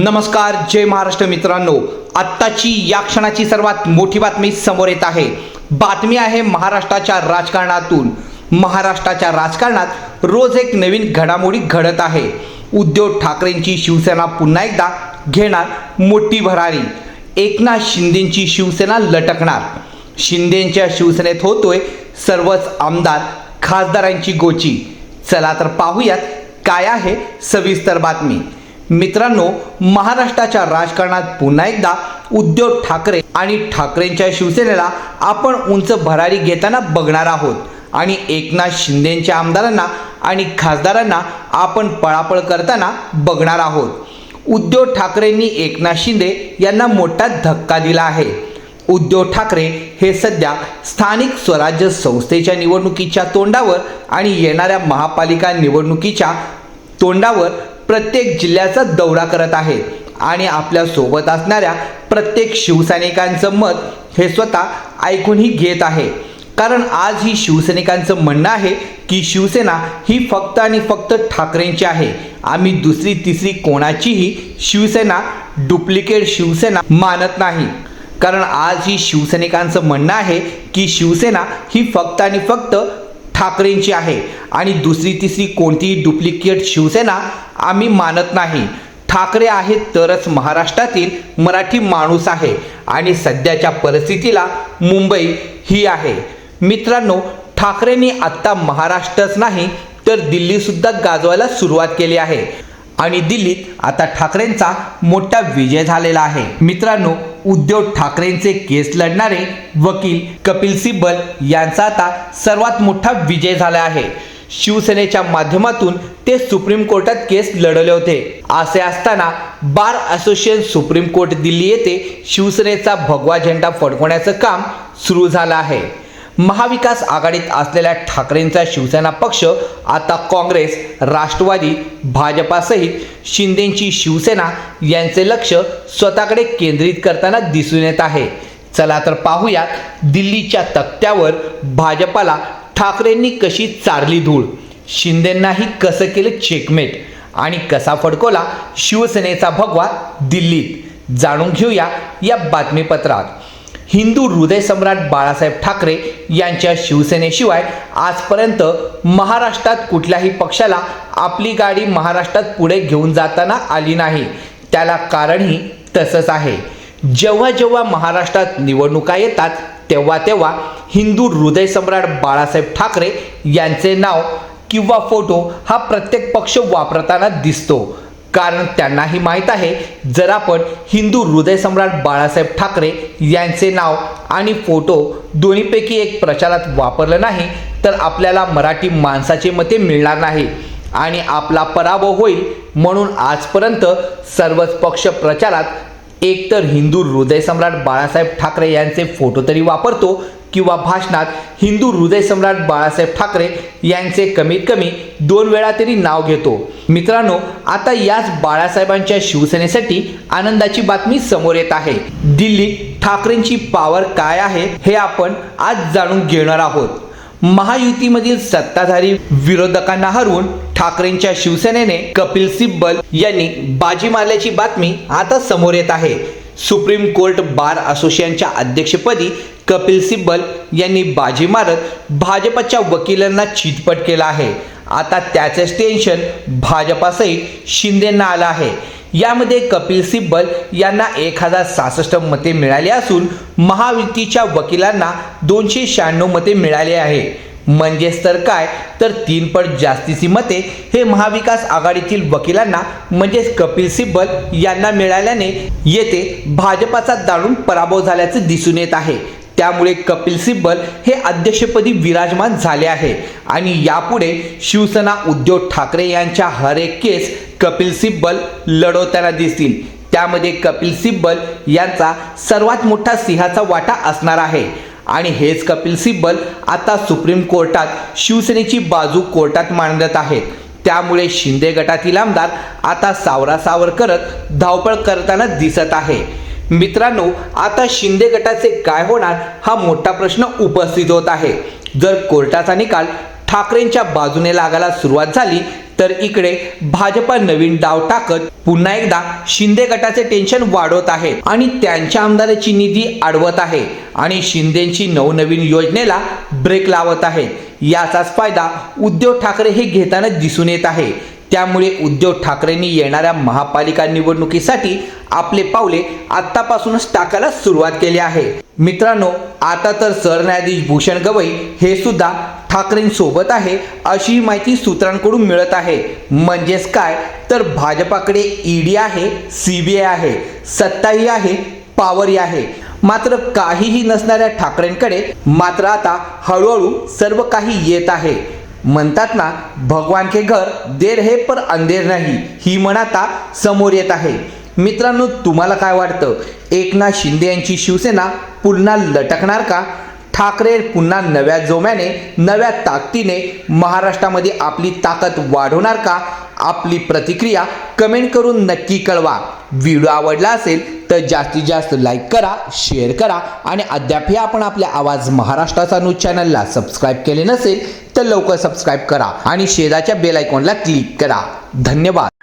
नमस्कार जय महाराष्ट्र मित्रांनो. आत्ताची या क्षणाची सर्वात मोठी बातमी समोर येत आहे. बातमी आहे महाराष्ट्राच्या राजकारणातून. महाराष्ट्राच्या राजकारणात रोज एक नवीन घडामोडी घडत आहे. उद्धव ठाकरेंची शिवसेना पुन्हा एकदा घेणार मोठी भरारी. एकनाथ शिंदेची शिवसेना लटकणार. शिंदेच्या शिवसेनेत होतोय सर्वच आमदार खासदारांची गोची. चला तर पाहूयात काय आहे सविस्तर बातमी. मित्रांनो महाराष्ट्राच्या राजकारणात पुन्हा एकदा उद्धव ठाकरे आणि ठाकरेंच्या शिवसेनेला आपण उंच भरारी घेताना बघणार आहोत. आणि एकनाथ शिंदेच्या आमदारांना आणि खासदारांना आपण पळापळ करताना बघणार आहोत. उद्धव ठाकरेंनी एकनाथ शिंदे यांना मोठा धक्का दिला आहे. उद्धव ठाकरे हे सध्या स्थानिक स्वराज्य संस्थेच्या निवडणुकीच्या तोंडावर आणि येणाऱ्या महापालिका निवडणुकीच्या तोंडावर प्रत्येक जिल्ह्याचा दौरा करत आहेत आणि आपल्यासोबत असणाऱ्या प्रत्येक शिवसैनिकांचं मत हे स्वतः ऐकूनही घेत आहे. कारण आज ही शिवसैनिकांचं म्हणणं आहे की शिवसेना ही फक्त आणि फक्त ठाकरेंची आहे. आम्ही दुसरी तिसरी कोणाचीही शिवसेना डुप्लिकेट शिवसेना मानत नाही. कारण आज ही शिवसैनिकांचं म्हणणं आहे की शिवसेना ही फक्त आणि फक्त ठाकरेंची आहे. आणि दुसरी तिसरी कोणतीही डुप्लिकेट शिवसेना आम्ही मानत नाही. ठाकरे आहेत तरच महाराष्ट्रातील मराठी माणूस आहे आणि सध्याच्या परिस्थितीला मुंबई ही आहे. मित्रांनो ठाकरेंनी आत्ता महाराष्ट्रच नाही तर दिल्लीसुद्धा गाजवायला सुरुवात केली आहे. आणि दिल्लीत आता ठाकरेंचा मोठा विजय झालेला आहे. मित्रांनो उद्धव ठाकरेंचे केस लढणारे वकील कपिल सिब्बल यांचा आता सर्वात मोठा विजय झाला आहे. शिवसेनेच्या माध्यमातून ते सुप्रीम कोर्टात केस लढवले होते. असे असताना bar association supreme court Delhi येथे शिवसेनेचा भगवा झेंडा फडकवण्याचं काम सुरू झालं आहे. महाविकास आघाडीत असलेल्या ठाकरेंचा शिवसेना पक्ष आता काँग्रेस राष्ट्रवादी भाजपासहित शिंदेची शिवसेना यांचे लक्ष स्वतःकडे केंद्रित करताना दिसून येत आहे. चला तर पाहूयात दिल्लीच्या तक्त्यावर भाजपाला ठाकरेंनी कशी चारली धूळ? शिंदेंनाही कसं केलं चेकमेट आणि कसा फडकवला शिवसेनेचा भगवा दिल्लीत? जाणून घेऊया या बातमीपत्रात. हिंदू हृदय सम्राट बाळासाहेब ठाकरे यांच्या शिवसेनेशिवाय आजपर्यंत महाराष्ट्रात कुठल्याही पक्षाला आपली गाडी महाराष्ट्रात पुढे घेऊन जाताना आली नाही. त्याला कारणही तसंच आहे. जेव्हा जेव्हा महाराष्ट्रात निवडणुका येतात तेव्हा तेव्हा हिंदू हृदय सम्राट बाळासाहेब ठाकरे यांचे नाव किंवा फोटो हा प्रत्येक पक्ष वापरताना दिसतो. कारण त्यांनाही माहीत आहे जर आपण हिंदू हृदय सम्राट बाळासाहेब ठाकरे यांचे नाव आणि फोटो दोन्हीपैकी एक प्रचारात वापरलं नाही तर आपल्याला मराठी माणसाचे मते मिळणार नाही आणि आपला पराभव होईल म्हणून आजपर्यंत सर्वच पक्ष प्रचारात एकतर हिंदू हृदय सम्राट बाळासाहेब ठाकरे यांचे फोटो तरी वापरतो किंवा भाषणात हिंदू हृदय सम्राट बाळासाहेब ठाकरे यांचे कमीत कमी दोन वेळा तरी नाव घेतो. मित्रांनो आता याच बाळासाहेबांच्या शिवसेनेसाठी आनंदाची बातमी समोर येत आहे. दिल्लीत ठाकरेंची पावर काय आहे हे आपण आज जाणून घेणार आहोत. महायुतीमधील सत्ताधारी विरोधकांना हरवून ठाकरेंच्या शिवसेनेने कपिल सिब्बल यांनी बाजी मारल्याची बातमी आता समोर येत आहे. सुप्रीम कोर्ट बार असोसिएशनच्या अध्यक्षपदी कपिल सिब्बल यांनी बाजी मारत भाजपच्या वकिलांना चितपट केला आहे. आता त्याचेच टेन्शन भाजपासहित शिंदेंना आलं आहे. यामध्ये कपिल सिब्बल यांना एक हजार सहासष्ट मते मिळाली असून महायुतीच्या वकिलांना दोनशे शहाण्णव मते मिळाली आहे. म्हणजेच तर काय? तर तीन पट जास्तीची मते हे महाविकास आघाडीतील वकिलांना म्हणजेच कपिल सिब्बल यांना मिळाल्याने येथे भाजपाचा दाणून पराभव झाल्याचे दिसून येत आहे. त्यामुळे कपिल सिब्बल हे अध्यक्षपदी विराजमान झाले आहे. आणि यापुढे शिवसेना उद्धव ठाकरे यांच्या हर एक केस कपिल सिब्बल लढवताना दिसतील. त्यामध्ये कपिल सिब्बल यांचा सर्वात मोठा सिंहाचा वाटा असणार आहे. आणि हेच कपिल सिब्बल आता सुप्रीम कोर्टात शिवसेनेची बाजू कोर्टात मांडत आहेत. त्यामुळे शिंदे गटातील आमदार आता सावरासावर करत धावपळ करताना दिसत आहे. मित्रांनो आता शिंदे गटाचे काय होणार हा मोठा प्रश्न उपस्थित होत आहे. जर कोर्टाचा निकाल ठाकरेंच्या बाजूने लागायला सुरुवात झाली तर इकडे भाजपा नवीन डाव टाकत पुन्हा एकदा शिंदे गटाचे टेन्शन वाढवत आहे आणि त्यांच्या आमदाराची निधी अडवत आहे आणि शिंदेची नवनवीन योजनेला ब्रेक लावत आहे. याचाच फायदा उद्धव ठाकरे हे घेताना दिसून येत आहे. त्यामुळे उद्धव ठाकरेंनी येणाऱ्या महापालिका निवडणुकीसाठी आपले पावले आत्तापासूनच टाकायला सुरुवात केली आहे. मित्रांनो आता तर सरन्यायाधीश भूषण गवई हे सुद्धा ठाकरेंसोबत आहे अशी माहिती सूत्रांकडून मिळत आहे. म्हणजेच काय? तर भाजपाकडे ईडी आहे सीबीआय आहे सत्ताही आहे पॉवरही आहे. मात्र काहीही नसणाऱ्या ठाकरेंकडे मात्र आता हळूहळू सर्व काही येत आहे. म्हणतात ना भगवान के घर देर हे पर अंधेर नाही. ही म्हण आता समोर येत आहे. मित्रांनो तुम्हाला काय वाटतं? एकनाथ शिंदे यांची शिवसेना पुन्हा लटकणार का? ठाकरे पुन्हा नव्या जोम्याने नव्या ताकदीने महाराष्ट्रामध्ये आपली ताकद वाढवणार का? आपली प्रतिक्रिया कमेंट करून नक्की कळवा. व्हिडिओ आवडला असेल तर जास्तीत जास्त लाईक करा शेअर करा आणि अद्यापही आपण आपल्या आवाज महाराष्ट्राचा न्यूज चॅनलला सबस्क्राईब केले नसेल तर लवकर सबस्क्राईब करा आणि शेजाच्या बेल आयकॉनला क्लिक करा. धन्यवाद.